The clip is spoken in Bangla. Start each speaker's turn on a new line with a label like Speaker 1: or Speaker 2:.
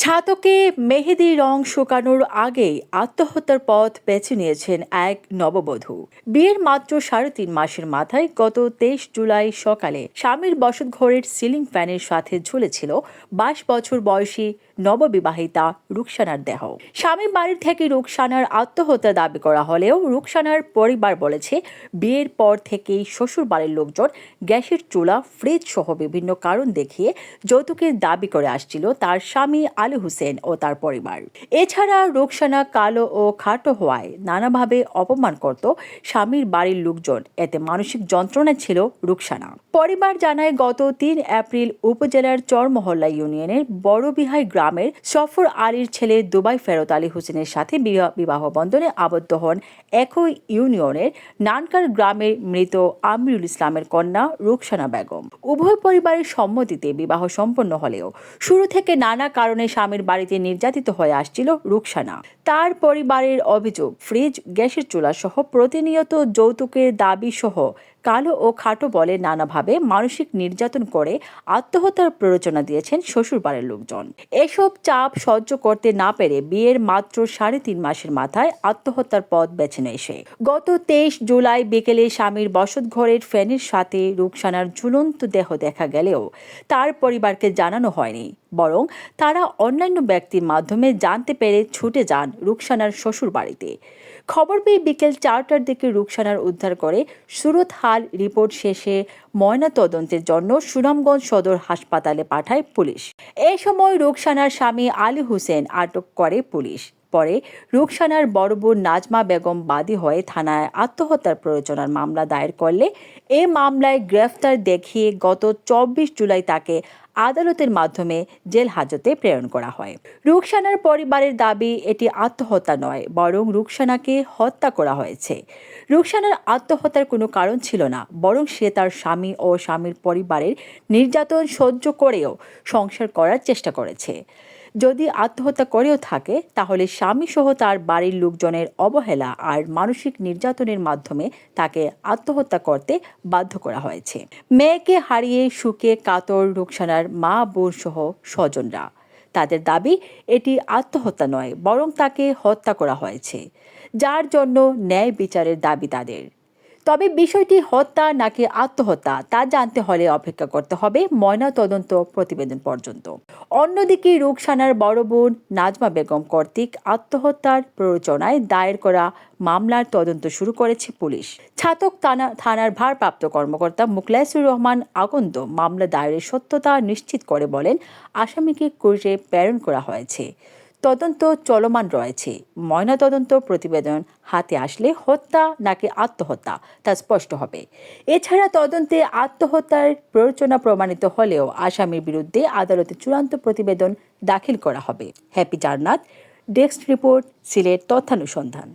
Speaker 1: ছাতকে মেহেদি রং শুকানোর আগেই আত্মহত্যার পথ বেছে নিয়েছেন এক নববধূ। বিয়ের মাত্র সাড়ে তিন মাসের মাথায় গত তেইশ জুলাই সকালে স্বামীর বসতঘরের সিলিং ফ্যানের সাথে ঝুলেছিল বাইশ বছর বয়সী নববিবাহিতা রুকসানার দেহ। স্বামীর বাড়ির থেকে রুকসানার আত্মহত্যা দাবি করা হলেও রুকসানার পরিবার বলেছে, বিয়ের পর থেকেই শ্বশুর বাড়ির লোকজন গ্যাসের চুলা, ফ্রিজ সহ বিভিন্ন কারণ দেখিয়ে যৌতুকের দাবি করে আসছিল তার স্বামী আলী হোসেন ও তার পরিবার। এছাড়া রুকসানা কালো ও খাটো হওয়ায় নানাভাবে অপমান করত স্বামীর বাড়ির লোকজন। এতে মানসিক যন্ত্রণা ছিল রুকসানা। পরিবার জানায়, গত তিন এপ্রিল উপজেলার চরমহল্লা ইউনিয়নের বড়বিহাই গ্রামের সফর আলীর ছেলে দুবাই ফেরত আলী হোসেনের সাথে বিবাহ- বন্ধনে আবদ্ধ হন একই ইউনিয়নের নানকার গ্রামের মৃত আমিরুল ইসলামের কন্যা রুকসানা বেগম। উভয় পরিবারের সম্মতিতে বিবাহ সম্পন্ন হলেও শুরু থেকে নানা কারণে স্বামীর বাড়িতে নির্যাতিত হয়ে আসছিল রুকসানা। তার পরিবারের অভিযোগ, ফ্রিজ, গ্যাসের চুলা সহ প্রতিনিয়ত যৌতুকের দাবি সহ কালো ও খাটো বলে নানাভাবে মানসিক নির্যাতন করে আত্মহত্যার প্ররোচনা দিয়েছেন শ্বশুরবাড়ির লোকজন। এসব চাপ সহ্য করতে না পেরে বিয়ের মাত্র সাড়ে তিন মাসের মাথায় আত্মহত্যার পথ বেছে নেয় সে। গত তেইশ জুলাই বিকেলে স্বামীর বসতঘরের ফ্যানের সাথে রুকসানার ঝুলন্ত দেহ দেখা গেলেও তার পরিবারকে জানানো হয়নি, বরং তারা অন্যান্য ব্যক্তির মাধ্যমে জানতে পেরে ছুটে যান রুকসানার শ্বশুর বাড়িতে খবর পেয়ে বিকেল চারটার দিকে রুকসানার উদ্ধার করে সুরত হাল রিপোর্ট শেষে ময়না তদন্তের জন্য সুনামগঞ্জ সদর হাসপাতালে পাঠায় পুলিশ। এ সময় রুকসানার স্বামী আলী হোসেন আটক করে পুলিশ। পরে রুকসানার বড় বোন নাজমা বেগম বাদী হয়ে থানায় আত্মহত্যার প্ররোচনার মামলা দায়ের করলে এ মামলায় গ্রেফতার দেখিয়ে গত চব্বিশ জুলাই তাকে আদালতের মাধ্যমে জেল হাজতে প্রেরণ করা হয়। রুকসানার পরিবারের দাবি, এটি আত্মহত্যা নয়, বরং রুকসানাকে হত্যা করা হয়েছে। রুকসানার আত্মহত্যার কোনো কারণ ছিল না, বরং সে তার স্বামী ও স্বামীর পরিবারের নির্যাতন সহ্য করেও সংসার করার চেষ্টা করেছে। যদি আত্মহত্যা করেও থাকে, তাহলে স্বামী সহ তার বাড়ির লোকজনের অবহেলা আর মানসিক নির্যাতনের মাধ্যমে তাকে আত্মহত্যা করতে বাধ্য করা হয়েছে। মেয়েকে হারিয়ে সুখে কাতর রুকসানার মা, বোন সহ স্বজনরা। তাদের দাবি, এটি আত্মহত্যা নয়, বরং তাকে হত্যা করা হয়েছে, যার জন্য ন্যায় বিচারের দাবি তাদের। তবে বিষয়টি হত্যা নাকি আত্মহত্যা, তা জানতে হলে অপেক্ষা করতে হবে ময়না তদন্ত প্রতিবেদন পর্যন্ত। অন্যদিকে রুকসানার বড় বোন নাজমা বেগম কর্তৃক আত্মহত্যার প্ররোচনায় দায়ের করা মামলার তদন্ত শুরু করেছে পুলিশ। ছাতক থানা, থানার ভারপ্রাপ্ত কর্মকর্তা মুখলাইসুর রহমান আকন্দ মামলা দায়েরের সত্যতা নিশ্চিত করে বলেন, আসামিকে কোর্টে প্রেরণ করা হয়েছে। তদন্ত চলমান রয়েছে। ময়নাতদন্ত প্রতিবেদন হাতে আসলে হত্যা নাকি আত্মহত্যা, তা স্পষ্ট হবে। এছাড়া তদন্তে আত্মহত্যার প্ররোচনা প্রমাণিত হলেও আসামির বিরুদ্ধে আদালতে চূড়ান্ত প্রতিবেদন দাখিল করা হবে। হ্যাপি জারনাথ ডেস্ক রিপোর্ট, সিলেট তথ্যানুসন্ধান।